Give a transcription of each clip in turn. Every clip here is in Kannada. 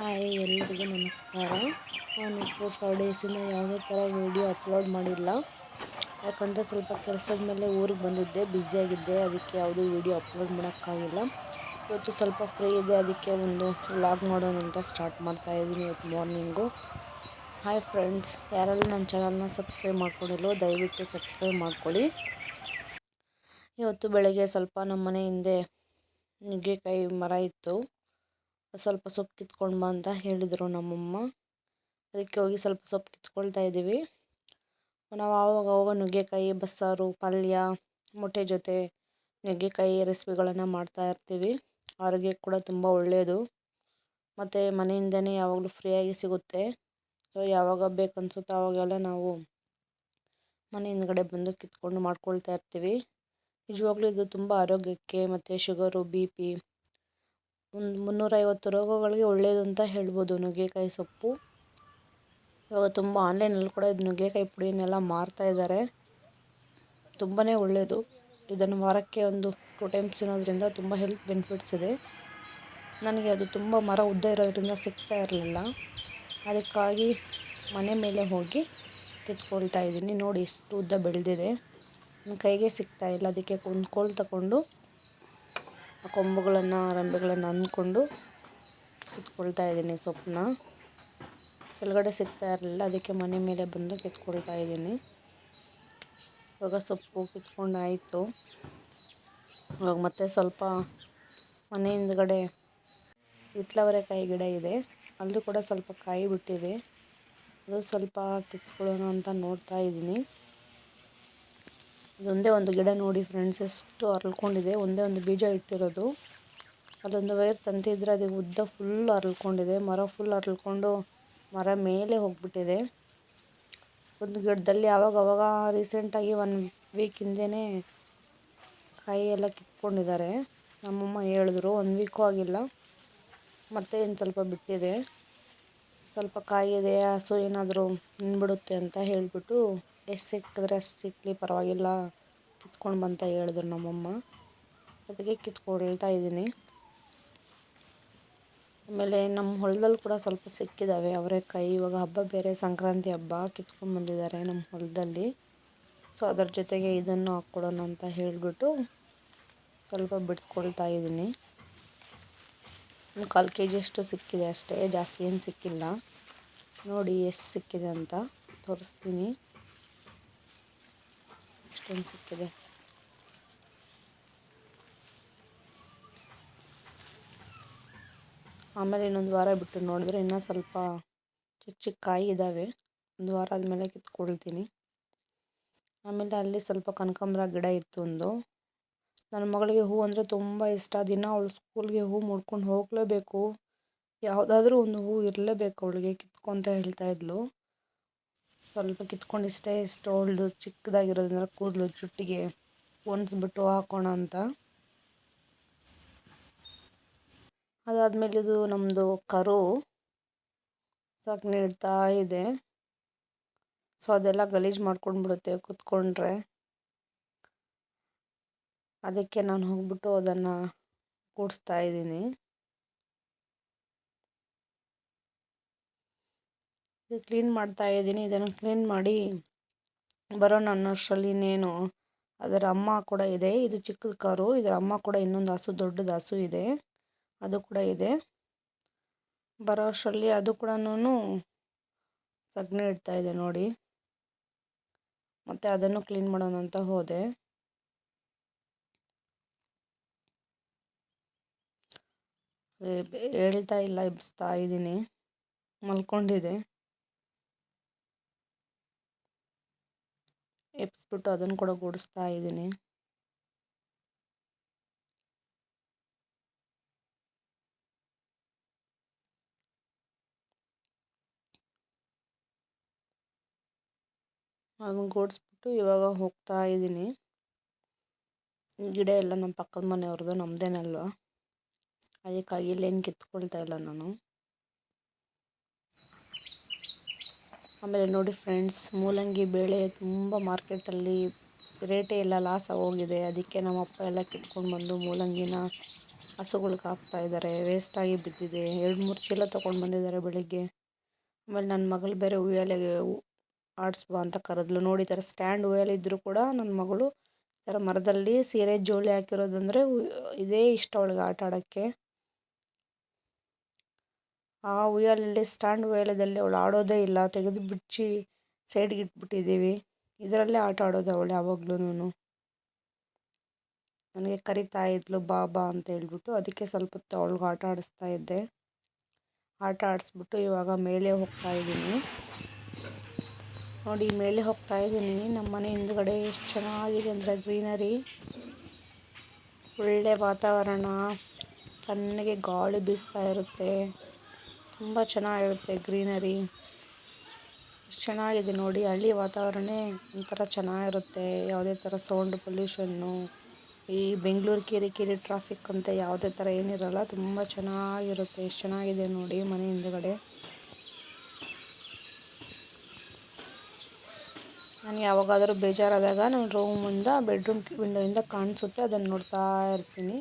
ಹಾಯ್ ಎಲ್ಲರಿಗೂ ನಮಸ್ಕಾರ. ನಾನು ಫೋರ್ ಫೈವ್ ಡೇಸಿಂದ ಯಾವುದೇ ಥರ ವೀಡಿಯೋ ಅಪ್ಲೋಡ್ ಮಾಡಿಲ್ಲ. ಯಾಕಂದರೆ ಸ್ವಲ್ಪ ಕೆಲಸದ ಮೇಲೆ ಊರಿಗೆ ಬಂದಿದ್ದೆ ಬ್ಯುಸಿಯಾಗಿದ್ದೆ ಅದಕ್ಕೆ ಯಾವುದೂ ವೀಡಿಯೋ ಅಪ್ಲೋಡ್ ಮಾಡೋಕ್ಕಾಗಿಲ್ಲ. ಇವತ್ತು ಸ್ವಲ್ಪ ಫ್ರೀ ಇದೆ, ಅದಕ್ಕೆ ಒಂದು ವ್ಲಾಗ್ ಮಾಡೋಣ ಅಂತ ಸ್ಟಾರ್ಟ್ ಮಾಡ್ತಾ ಇದ್ದೀನಿ ಇವತ್ತು ಮಾರ್ನಿಂಗು ಹಾಯ್ ಫ್ರೆಂಡ್ಸ್ ಯಾರೆಲ್ಲ ನನ್ನ ಚಾನಲ್ನ ಸಬ್ಸ್ಕ್ರೈಬ್ ಮಾಡ್ಕೊಂಡಿಲ್ಲೋ ದಯವಿಟ್ಟು ಸಬ್ಸ್ಕ್ರೈಬ್ ಮಾಡ್ಕೊಳ್ಳಿ. ಇವತ್ತು ಬೆಳಗ್ಗೆ ಸ್ವಲ್ಪ ನಮ್ಮ ಮನೆ ಹಿಂದೆ ನುಗ್ಗೆಕಾಯಿ ಮರ ಇತ್ತು. ಸ್ವಲ್ಪ ಸೊಪ್ಪು ಕಿತ್ಕೊಂಡು ಬಾ ಅಂತ ಹೇಳಿದರು ನಮ್ಮಮ್ಮ. ಅದಕ್ಕೆ ಹೋಗಿ ಸ್ವಲ್ಪ ಸೊಪ್ಪು ಕಿತ್ಕೊಳ್ತಾ ಇದ್ದೀವಿ. ನಾವು ಆವಾಗ ಆವಾಗ ನುಗ್ಗೆಕಾಯಿ, ಬಸ್ಸಾರು, ಪಲ್ಯ, ಮೊಟ್ಟೆ ಜೊತೆ ನುಗ್ಗೆಕಾಯಿ ರೆಸಿಪಿಗಳನ್ನು ಮಾಡ್ತಾ ಇರ್ತೀವಿ. ಆರೋಗ್ಯಕ್ಕೆ ಕೂಡ ತುಂಬ ಒಳ್ಳೆಯದು ಮತ್ತು ಮನೆಯಿಂದನೇ ಯಾವಾಗಲೂ ಫ್ರೀಯಾಗಿ ಸಿಗುತ್ತೆ. ಸೊ ಯಾವಾಗ ಬೇಕು ಆವಾಗೆಲ್ಲ ನಾವು ಮನೆ ಹಿಂದ್ಗಡೆ ಬಂದು ಕಿತ್ಕೊಂಡು ಮಾಡ್ಕೊಳ್ತಾ ಇರ್ತೀವಿ. ನಿಜವಾಗ್ಲೂ ಇದು ತುಂಬ ಆರೋಗ್ಯಕ್ಕೆ ಮತ್ತು ಶುಗರು ಬಿ ಪಿ ಒಂದು ಮುನ್ನೂರೈವತ್ತು ರೋಗಗಳಿಗೆ ಒಳ್ಳೆಯದು ಅಂತ ಹೇಳ್ಬೋದು. ನುಗ್ಗೆಕಾಯಿ ಸೊಪ್ಪು. ಇವಾಗ ತುಂಬ ಆನ್ಲೈನಲ್ಲಿ ಕೂಡ ಇದು ನುಗ್ಗೆಕಾಯಿ ಪುಡಿನೆಲ್ಲ ಮಾರ್ತಾ ಇದ್ದಾರೆ. ತುಂಬಾ ಒಳ್ಳೆಯದು ಇದನ್ನು ವಾರಕ್ಕೆ ಒಂದು ಟೂ ಟೈಮ್ಸ್ ತಿನ್ನೋದ್ರಿಂದ ತುಂಬ ಹೆಲ್ತ್ ಬೆನಿಫಿಟ್ಸ್ ಇದೆ. ನನಗೆ ಅದು ತುಂಬ ಮರ ಉದ್ದ ಇರೋದ್ರಿಂದ ಸಿಗ್ತಾ ಇರಲಿಲ್ಲ. ಅದಕ್ಕಾಗಿ ಮನೆ ಮೇಲೆ ಹೋಗಿ ಕಿತ್ಕೊಳ್ತಾ ಇದ್ದೀನಿ. ನೋಡಿ ಇಷ್ಟು ಉದ್ದ ಬೆಳೆದಿದೆ. ನನ್ನ ಕೈಗೆ ಸಿಗ್ತಾ ಇಲ್ಲ. ಅದಕ್ಕೆ ಒಂದು ಕೋಲ್ ತಗೊಂಡು ಕೊಂಬುಗಳನ್ನು, ರಂಬೆಗಳನ್ನು ಅಂದ್ಕೊಂಡು ಕಿತ್ಕೊಳ್ತಾ ಇದ್ದೀನಿ ಸೊಪ್ಪನ್ನ. ಕೆಳಗಡೆ ಸಿಗ್ತಾ ಇರಲಿಲ್ಲ, ಅದಕ್ಕೆ ಮನೆ ಮೇಲೆ ಬಂದು ಕಿತ್ಕೊಳ್ತಾ ಇದ್ದೀನಿ. ಇವಾಗ ಸೊಪ್ಪು ಕಿತ್ಕೊಂಡಾಯಿತು. ಇವಾಗ ಮತ್ತೆ ಸ್ವಲ್ಪ ಮನೆ ಹಿಂದ್ಗಡೆ ಹಿತ್ಲವರೆಕಾಯಿ ಗಿಡ ಇದೆ. ಅಲ್ಲೂ ಕೂಡ ಸ್ವಲ್ಪ ಕಾಯಿ ಬಿಟ್ಟಿದೆ. ಅದು ಸ್ವಲ್ಪ ಕಿತ್ಕೊಳ್ಳೋಣ ಅಂತ ನೋಡ್ತಾ ಇದ್ದೀನಿ. ಇದೊಂದೇ ಒಂದು ಗಿಡ ನೋಡಿ ಫ್ರೆಂಡ್ಸ್ ಎಷ್ಟು ಅರಳ್ಕೊಂಡಿದೆ ಒಂದೇ ಒಂದು ಬೀಜ ಇಟ್ಟಿರೋದು. ಅಲ್ಲೊಂದು ವೈರ್ ತಂತಿದ್ರೆ ಅದು ಉದ್ದ ಫುಲ್ ಅರಳ್ಕೊಂಡಿದೆ ಮರ ಫುಲ್ ಅರಳ್ಕೊಂಡು ಮರ ಮೇಲೆ ಹೋಗ್ಬಿಟ್ಟಿದೆ. ಒಂದು ಗಿಡದಲ್ಲಿ ಆವಾಗ ಅವಾಗ ರೀಸೆಂಟಾಗಿ ಒನ್ ವೀಕ್ ಹಿಂದೆಯೇ ಕಾಯಿ ಎಲ್ಲ ಕಿತ್ಕೊಂಡಿದ್ದಾರೆ. ನಮ್ಮಮ್ಮ ಹೇಳಿದ್ರು ಒಂದು ವೀಕು ಆಗಿಲ್ಲ. ಮತ್ತೆ ಇನ್ನು ಸ್ವಲ್ಪ ಬಿಟ್ಟಿದೆ. ಸ್ವಲ್ಪ ಕಾಯಿ ಇದೆ ಹಸು ಏನಾದರೂ ನಿನ್ಬಿಡುತ್ತೆ ಅಂತ ಹೇಳಿಬಿಟ್ಟು ಎಷ್ಟು ಸಿಕ್ಕಿದ್ರೆ ಅಷ್ಟು ಸಿಕ್ಕಲಿ ಪರವಾಗಿಲ್ಲ. ಕಿತ್ಕೊಂಡು ಬಂತ ಹೇಳಿದ್ರು ನಮ್ಮಮ್ಮ. ಅದಕ್ಕೆ ಕಿತ್ಕೊಳ್ತಾ ಇದ್ದೀನಿ. ಆಮೇಲೆ ನಮ್ಮ ಹೊಲದಲ್ಲಿ ಕೂಡ ಸ್ವಲ್ಪ ಸಿಕ್ಕಿದ್ದಾವೆ ಅವರೆಕಾಯಿ ಇವಾಗ ಹಬ್ಬ ಬೇರೆ, ಸಂಕ್ರಾಂತಿ ಹಬ್ಬ. ಕಿತ್ಕೊಂಡು ಬಂದಿದ್ದಾರೆ ನಮ್ಮ ಹೊಲದಲ್ಲಿ. ಸೊ ಅದರ ಜೊತೆಗೆ ಇದನ್ನು ಹಾಕ್ಕೊಡೋಣ ಅಂತ ಹೇಳಿಬಿಟ್ಟು ಸ್ವಲ್ಪ ಬಿಡಿಸ್ಕೊಳ್ತಾ ಇದ್ದೀನಿ. ಒಂದು ಕಾಲು ಕೆ ಜಿಯಷ್ಟು ಸಿಕ್ಕಿದೆ ಅಷ್ಟೇ. ಜಾಸ್ತಿ ಏನು ಸಿಕ್ಕಿಲ್ಲ. ನೋಡಿ, ಎಷ್ಟು ಸಿಕ್ಕಿದೆ ಅಂತ ತೋರಿಸ್ತೀನಿ. ಇಷ್ಟೊಂದು ಅನಿಸುತ್ತದೆ. ಆಮೇಲೆ ಇನ್ನೊಂದು ವಾರ ಬಿಟ್ಟು ನೋಡಿದ್ರೆ ಇನ್ನೂ ಸ್ವಲ್ಪ ಚಿಕ್ಕ ಚಿಕ್ಕ ಕಾಯಿ ಇದ್ದಾವೆ. ಒಂದು ವಾರ ಆದಮೇಲೆ ಕಿತ್ಕೊಳ್ತೀನಿ. ಆಮೇಲೆ ಅಲ್ಲಿ ಸ್ವಲ್ಪ ಕನಕಾಂಬರ ಗಿಡ ಇತ್ತು ಒಂದು. ನನ್ನ ಮಗಳಿಗೆ ಹೂ ಅಂದರೆ ತುಂಬ ಇಷ್ಟ. ದಿನ ಅವಳು ಸ್ಕೂಲ್ಗೆ ಹೂ ಮುಡ್ಕೊಂಡು ಹೋಗಲೇಬೇಕು. ಯಾವುದಾದ್ರೂ ಒಂದು ಹೂ ಇರಲೇಬೇಕು ಅವಳಿಗೆ ಕಿತ್ಕೊಂತ ಹೇಳ್ತಾ ಇದ್ಲು. ಸ್ವಲ್ಪ ಕಿತ್ಕೊಂಡು ಇಷ್ಟೇ ಇಷ್ಟು ಅವಳದು ಚಿಕ್ಕದಾಗಿರೋದ್ರಿಂದ ಕೂದಲು ಜುಟ್ಟಿಗೆ ಒನ್ಸ್ಬಿಟ್ಟು ಹಾಕೋಣ ಅಂತ. ಅದಾದಮೇಲೆ ಇದು ನಮ್ಮದು ಕರು. ಸಗಣಿ ಇಡ್ತಾ ಇದೆ. ಸೊ ಅದೆಲ್ಲ ಗಲೀಜು ಮಾಡ್ಕೊಂಡು ಬಿಡುತ್ತೆ ಕುತ್ಕೊಂಡ್ರೆ. ಅದಕ್ಕೆ ನಾನು ಹೋಗ್ಬಿಟ್ಟು ಅದನ್ನು ಕೂಡಿಸ್ತಾ ಇದ್ದೀನಿ. ಕ್ಲೀನ್ ಮಾಡ್ತಾ ಇದ್ದೀನಿ. ಇದನ್ನು ಕ್ಲೀನ್ ಮಾಡಿ ಬರೋಣ ಅನ್ನೋಷ್ಟರಲ್ಲಿ ಇನ್ನೇನು. ಅದರ ಅಮ್ಮ ಕೂಡ ಇದೆ. ಇದು ಚಿಕ್ಕದ ಕಾರು. ಇದರ ಅಮ್ಮ ಕೂಡ ಇನ್ನೊಂದು ಹಸು, ದೊಡ್ಡದು ಹಸು ಇದೆ. ಅದು ಕೂಡ ಇದೆ. ಬರೋ ಅಷ್ಟರಲ್ಲಿ ಅದು ಕೂಡ ಸಗಣಿ ಇಡ್ತಾ ಇದೆ ನೋಡಿ. ಮತ್ತು ಅದನ್ನು ಕ್ಲೀನ್ ಮಾಡೋಣ ಅಂತ ಹೋದೆ. ಹೇಳ್ತಾ ಇಲ್ಲ ಇಬ್ಬಿಸ್ತಾ ಇದ್ದೀನಿ. ಮಲ್ಕೊಂಡಿದೆ. ಎಬ್ಬಿಸ್ಬಿಟ್ಟು ಅದನ್ನು ಕೂಡ ಗುಡಿಸ್ತಾ ಇದ್ದೀನಿ. ಅದನ್ನು ಗೂಡಿಸ್ಬಿಟ್ಟು ಇವಾಗ ಹೋಗ್ತಾ ಇದ್ದೀನಿ. ಗಿಡ ಎಲ್ಲ ನಮ್ಮ ಪಕ್ಕದ ಮನೆಯವ್ರದ್ದು ನಮ್ಮದೇನಲ್ವ ಅದಕ್ಕಾಗಿ ಇಲ್ಲೇನು ಕಿತ್ಕೊಳ್ತಾ ಇಲ್ಲ ನಾನು. ಆಮೇಲೆ ನೋಡಿ ಫ್ರೆಂಡ್ಸ್ ಮೂಲಂಗಿ ಬೇಳೆ ತುಂಬ ಮಾರ್ಕೆಟಲ್ಲಿ ರೇಟೇ ಎಲ್ಲ ಲಾಸ್ ಆಗೋಗಿದೆ. ಅದಕ್ಕೆ ನಮ್ಮಪ್ಪ ಎಲ್ಲ ಕಿತ್ಕೊಂಡು ಬಂದು ಮೂಲಂಗಿನ ಹಸುಗಳ್ಗೆ ಹಾಕ್ತಾ ಇದ್ದಾರೆ ವೇಸ್ಟಾಗಿ ಬಿದ್ದಿದೆ. ಎರಡು ಮೂರು ಚೀಲ ತೊಗೊಂಡು ಬಂದಿದ್ದಾರೆ ಬೆಳಿಗ್ಗೆ. ಆಮೇಲೆ ನನ್ನ ಮಗಳು ಬೇರೆ ಉಯ್ಯಾಲೆಗೆ ಆಡಿಸ್ಬಾ ಅಂತ ಕರೆದ್ಲು. ನೋಡಿ ಥರ ಸ್ಟ್ಯಾಂಡ್ ಉಯ್ಯಾಲೆ ಇದ್ದರೂ ಕೂಡ ನನ್ನ ಮಗಳು ಥರ ಮರದಲ್ಲಿ ಸೀರೆ ಜೋಳಿ ಹಾಕಿರೋದಂದರೆ ಇದೇ ಇಷ್ಟ ಅವಳಿಗೆ ಆಟ ಆಡೋಕ್ಕೆ. ಆ ಉಯ್ಯಾಲೆಯಲ್ಲಿ ಸ್ಟ್ಯಾಂಡ್ ಉಯ್ಯಾಲೆದಲ್ಲಿ ಅವಳು ಆಡೋದೇ ಇಲ್ಲ. ತೆಗೆದು ಬಿಚ್ಚಿ ಸೈಡ್ಗೆ ಇಟ್ಬಿಟ್ಟಿದ್ದೀವಿ. ಇದರಲ್ಲೇ ಆಟ ಆಡೋದು ಅವಳು ಯಾವಾಗ್ಲೂ ನನಗೆ ಕರಿತಾ ಇದ್ಲು ಬಾ ಬಾ ಅಂತ ಹೇಳ್ಬಿಟ್ಟು ಅದಕ್ಕೆ ಸ್ವಲ್ಪ ಹೊತ್ತು ಅವಳಿಗೆ ಆಟ ಆಡಿಸ್ತಾ ಇದ್ದೆ. ಆಟ ಆಡಿಸ್ಬಿಟ್ಟು ಇವಾಗ ಮೇಲೆ ಹೋಗ್ತಾ ಇದ್ದೀನಿ. ನೋಡಿ, ಮೇಲೆ ಹೋಗ್ತಾ ಇದ್ದೀನಿ. ನಮ್ಮ ಮನೆ ಹಿಂದ್ಗಡೆ ಎಷ್ಟು ಚೆನ್ನಾಗಿದೆ ಅಂದರೆ ಗ್ರೀನರಿ. ಒಳ್ಳೆ ವಾತಾವರಣ. ತಣ್ಣಗೆ ಗಾಳಿ ಬೀಸ್ತಾ ಇರುತ್ತೆ. ತುಂಬ ಚೆನ್ನಾಗಿರುತ್ತೆ ಗ್ರೀನರಿ. ಎಷ್ಟು ಚೆನ್ನಾಗಿದೆ ನೋಡಿ, ಹಳ್ಳಿ ವಾತಾವರಣ ಒಂಥರ ಚೆನ್ನಾಗಿರುತ್ತೆ. ಯಾವುದೇ ಥರ ಸೌಂಡ್ ಪೊಲ್ಯೂಷನ್ನು. ಈ ಬೆಂಗಳೂರು ಕೇರಿ ಟ್ರಾಫಿಕ್ ಅಂತ ಯಾವುದೇ ಥರ ಏನಿರಲ್ಲ, ತುಂಬ ಚೆನ್ನಾಗಿರುತ್ತೆ. ಎಷ್ಟು ಚೆನ್ನಾಗಿದೆ ನೋಡಿ ಮನೆ ಹಿಂದುಗಡೆ. ನಾನು ಯಾವಾಗಾದರೂ ಬೇಜಾರಾದಾಗ ನನ್ನ ರೂಮಿಂದ ಬೆಡ್ರೂಮ್ ವಿಂಡೋಯಿಂದ ಕಾಣಿಸುತ್ತೆ, ಅದನ್ನು ನೋಡ್ತಾ ಇರ್ತೀನಿ.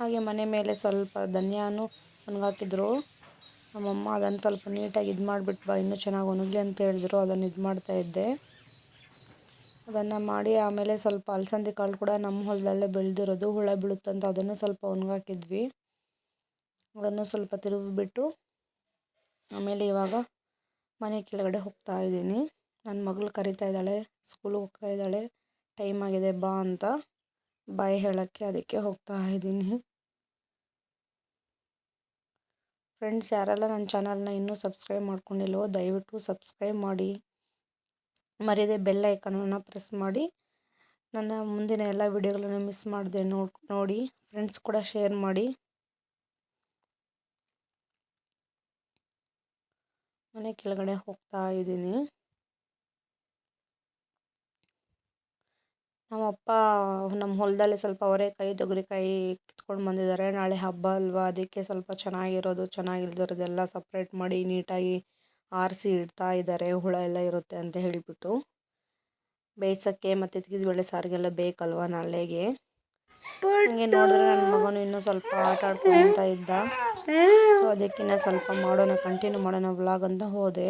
ಹಾಗೆ ಮನೆ ಮೇಲೆ ಸ್ವಲ್ಪ ಧನ್ಯಾನು ಒಣಗಾಕಿದ್ರು ನಮ್ಮಮ್ಮ ಅದನ್ನು ಸ್ವಲ್ಪ ನೀಟಾಗಿ ಇದು ಮಾಡಿಬಿಟ್ಟು ಬಾ, ಇನ್ನೂ ಚೆನ್ನಾಗಿ ಒಣಗಲಿ ಅಂತ ಹೇಳಿದ್ರು, ಅದನ್ನು ಇದು ಮಾಡ್ತಾ ಇದ್ದೆ. ಅದನ್ನು ಮಾಡಿ ಆಮೇಲೆ ಸ್ವಲ್ಪ ಅಲಸಂದಿ ಕಾಳು ಕೂಡ ನಮ್ಮ ಹೊಲದಲ್ಲೇ ಬೆಳೆದಿರೋದು, ಹುಳ ಬೀಳುತ್ತಂತ ಅದನ್ನು ಸ್ವಲ್ಪ ಒಣಗಾಕಿದ್ವಿ. ಅದನ್ನು ಸ್ವಲ್ಪ ತಿರುಗಿಬಿಟ್ಟು ಆಮೇಲೆ ಇವಾಗ ಮನೆ ಕೆಳಗಡೆ ಹೋಗ್ತಾ ಇದ್ದೀನಿ. ನನ್ನ ಮಗಳು ಕರಿತಾ ಇದ್ದಾಳೆ ಸ್ಕೂಲ್ಗೆ ಹೋಗ್ತಾ ಇದ್ದಾಳೆ ಟೈಮ್ ಆಗಿದೆ ಬಾ ಅಂತ. ಬಾಯ್ ಹೇಳೋಕ್ಕೆ, ಅದಕ್ಕೆ ಹೋಗ್ತಾ ಇದ್ದೀನಿ. ಫ್ರೆಂಡ್ಸ್ ಯಾರೆಲ್ಲ ನನ್ನ ಚಾನಲ್ನ ಇನ್ನೂ ಸಬ್ಸ್ಕ್ರೈಬ್ ಮಾಡ್ಕೊಂಡಿಲ್ವೋ, ದಯವಿಟ್ಟು ಸಬ್ಸ್ಕ್ರೈಬ್ ಮಾಡಿ. ಮರಿದೆ ಬೆಲ್ ಐಕನನ್ನು ಪ್ರೆಸ್ ಮಾಡಿ. ನನ್ನ ಮುಂದಿನ ಎಲ್ಲ ವಿಡಿಯೋಗಳನ್ನು ಮಿಸ್ ಮಾಡಿದೆ ನೋಡಿ. ಫ್ರೆಂಡ್ಸ್ ಕೂಡ ಶೇರ್ ಮಾಡಿ. ಮನೆ ಕೆಳಗಡೆ ಹೋಗ್ತಾ ಇದ್ದೀನಿ. ನಮ್ಮಪ್ಪ ನಮ್ಮ ಹೊಲದಲ್ಲಿ ಸ್ವಲ್ಪ ಅವರೆಕಾಯಿ ತೊಗರಿಕಾಯಿ ಕಿತ್ಕೊಂಡು ಬಂದಿದ್ದಾರೆ. ನಾಳೆ ಹಬ್ಬ ಅಲ್ವಾ? ಅದಕ್ಕೆ ಸ್ವಲ್ಪ ಚೆನ್ನಾಗಿರೋದು ಚೆನ್ನಾಗಿಲ್ದಿರೋದೆಲ್ಲ ಸಪ್ರೇಟ್ ಮಾಡಿ ನೀಟಾಗಿ ಆರಿಸಿ ಇಡ್ತಾ ಇದ್ದಾರೆ. ಹುಳ ಎಲ್ಲ ಇರುತ್ತೆ ಅಂತ ಹೇಳಿಬಿಟ್ಟು. ಬೇಯಿಸೋಕ್ಕೆ ಮತ್ತು ಬೆಳೆ ಸಾರಿಗೆಲ್ಲ ಬೇಕಲ್ವ ನಾಳೆಗೆ? ಹಂಗೆ ನೋಡಿದ್ರೆ ನನ್ನ ಮಗನು ಇನ್ನೂ ಸ್ವಲ್ಪ ಆಟ ಆಡ್ಕೊಳ್ತಾ ಇದ್ದ. ಸೊ ಅದಕ್ಕಿನ್ನ ಸ್ವಲ್ಪ ಮಾಡೋಣ ಕಂಟಿನ್ಯೂ ಮಾಡೋಣ ವ್ಲಾಗ್ ಅಂತ ಹೋದೆ.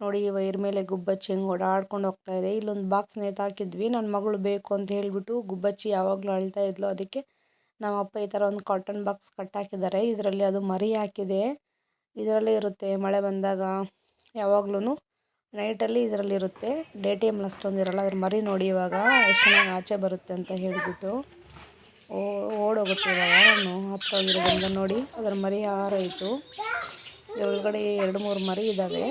ನೋಡಿ ಈ ವೈರ್ ಮೇಲೆ ಗುಬ್ಬಚ್ಚಿ ಹೆಂಗೆ ಓಡಾಡ್ಕೊಂಡು ಹೋಗ್ತಾ ಇದೆ. ಇಲ್ಲೊಂದು ಬಾಕ್ಸ್ ನೇತಾಕಿದ್ವಿ ನನ್ನ ಮಗಳು ಬೇಕು ಅಂತ ಹೇಳಿಬಿಟ್ಟು ಗುಬ್ಬಚ್ಚಿ ಯಾವಾಗಲೂ ಅಳ್ತಾ ಇದ್ಲು. ಅದಕ್ಕೆ ನಮ್ಮ ಅಪ್ಪ ಈ ಥರ ಒಂದು ಕಾಟನ್ ಬಾಕ್ಸ್ ಕಟ್ಟಾಕಿದ್ದಾರೆ. ಇದರಲ್ಲಿ ಅದು ಮರಿ ಹಾಕಿದೆ. ಇದರಲ್ಲಿ ಇರುತ್ತೆ. ಮಳೆ ಬಂದಾಗ ಯಾವಾಗ್ಲೂ ನೈಟಲ್ಲಿ ಇದರಲ್ಲಿ ಇರುತ್ತೆ. ಡೇ ಟೈಮಲ್ಲಿ ಅಷ್ಟೊಂದು ಇರಲ್ಲ. ಅದ್ರ ಮರಿ ನೋಡಿ ಇವಾಗ ಎಷ್ಟು ಚೆನ್ನಾಗಿ ಆಚೆ ಬರುತ್ತೆ ಅಂತ ಹೇಳಿಬಿಟ್ಟು ಓ, ಓಡೋಗುತ್ತೆ ಇವಾಗ. ನಾನು ನೋಡಿ, ಅದರ ಮರಿ ಹಾರಾಯಿತು. ಇದರೊಳಗಡೆ ಎರಡು ಮೂರು ಮರಿ ಇದ್ದಾವೆ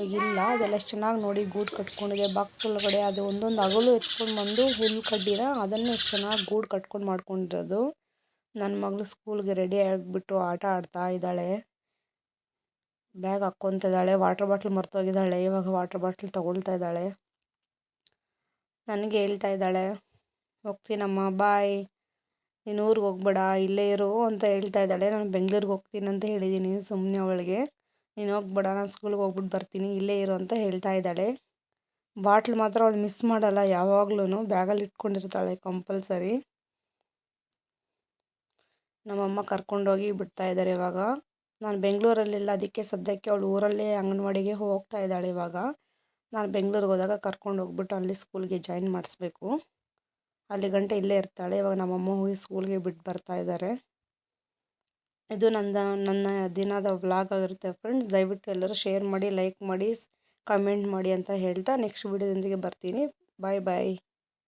ಇಲ್ಲ, ಅದೆಲ್ಲ ಎಷ್ಟು ಚೆನ್ನಾಗಿ ನೋಡಿ ಗೂಡು ಕಟ್ಕೊಂಡಿದೆ. ಬಾಕ್ಸ್ ಒಳಗಡೆ ಅದು ಒಂದೊಂದು ಅಗಲು ಎತ್ಕೊಂಡು ಬಂದು ಹುಲ್ಲು ಕಡ್ಡಿನ ಅದನ್ನು ಎಷ್ಟು ಚೆನ್ನಾಗಿ ಗೂಡು ಕಟ್ಕೊಂಡು ಮಾಡ್ಕೊಂಡಿರೋದು. ನನ್ನ ಮಗಳು ಸ್ಕೂಲ್ಗೆ ರೆಡಿ ಆಗಿಬಿಟ್ಟು ಆಟ ಆಡ್ತಾ ಇದ್ದಾಳೆ. ಬ್ಯಾಗ್ ಹಾಕ್ಕೊತಿದ್ದಾಳೆ ವಾಟ್ರ್ ಬಾಟ್ಲ್ ಮರ್ತೋಗಿದ್ದಾಳೆ, ಇವಾಗ ವಾಟರ್ ಬಾಟ್ಲ್ ತೊಗೊಳ್ತಾ ಇದ್ದಾಳೆ. ನನಗೆ ಹೇಳ್ತಾ ಇದ್ದಾಳೆ, ಹೋಗ್ತೀನಮ್ಮ, ಬಾಯ್. ನೀನು ಊರಿಗೆ ಹೋಗ್ಬೇಡ, ಇಲ್ಲೇ ಇರು ಅಂತ ಹೇಳ್ತಾ ಇದ್ದಾಳೆ. ನಾನು ಬೆಂಗ್ಳೂರಿಗೆ ಹೋಗ್ತೀನಿ ಅಂತ ಹೇಳಿದ್ದೀನಿ ಸುಮ್ಮನೆ ಅವಳಿಗೆ. ನೀನು ಹೋಗ್ಬೇಡ ನಾನು ಸ್ಕೂಲ್ಗೆ ಹೋಗ್ಬಿಟ್ಟು ಬರ್ತೀನಿ, ಇಲ್ಲೇ ಇರು ಅಂತ ಹೇಳ್ತಾ ಇದ್ದಾಳೆ. ಬಾಟ್ಲ್ ಮಾತ್ರ ಅವಳು ಮಿಸ್ ಮಾಡಲ್ಲ ಯಾವಾಗ್ಲೂ ಬ್ಯಾಗಲ್ಲಿ ಇಟ್ಕೊಂಡಿರ್ತಾಳೆ ಕಂಪಲ್ಸರಿ ನಮ್ಮಮ್ಮ ಕರ್ಕೊಂಡೋಗಿ ಬಿಡ್ತಾ ಇದ್ದಾರೆ ಇವಾಗ. ನಾನು ಬೆಂಗಳೂರಲ್ಲಿಲ್ಲ ಅದಕ್ಕೆ ಸದ್ಯಕ್ಕೆ ಅವಳು ಊರಲ್ಲೇ ಅಂಗನವಾಡಿಗೆ ಹೋಗ್ತಾ ಇದ್ದಾಳೆ ಇವಾಗ. ನಾನು ಬೆಂಗಳೂರಿಗೆ ಹೋದಾಗ ಕರ್ಕೊಂಡು ಹೋಗ್ಬಿಟ್ಟು ಅಲ್ಲಿ ಸ್ಕೂಲ್ಗೆ ಜಾಯಿನ್ ಮಾಡಿಸ್ಬೇಕು. ಅಲ್ಲಿ ಗಂಟೆ ಇಲ್ಲೇ ಇರ್ತಾಳೆ, ಇವಾಗ ನಮ್ಮಮ್ಮ ಹೋಗಿ ಸ್ಕೂಲ್ಗೆ ಬಿಟ್ಟು ಬರ್ತಾ ಇದ್ದಾರೆ. ಇದು ನನ್ನ ನನ್ನ ದಿನದ ವ್ಲಾಗ್ ಆಗಿರುತ್ತೆ ಫ್ರೆಂಡ್ಸ್ ದಯವಿಟ್ಟು ಎಲ್ಲರೂ ಶೇರ್ ಮಾಡಿ ಲೈಕ್ ಮಾಡಿ ಕಮೆಂಟ್ ಮಾಡಿ ಅಂತ ಹೇಳ್ತಾ ನೆಕ್ಸ್ಟ್ ವೀಡಿಯೋದೊಂದಿಗೆ ಬರ್ತೀನಿ. ಬಾಯ್ ಬಾಯ್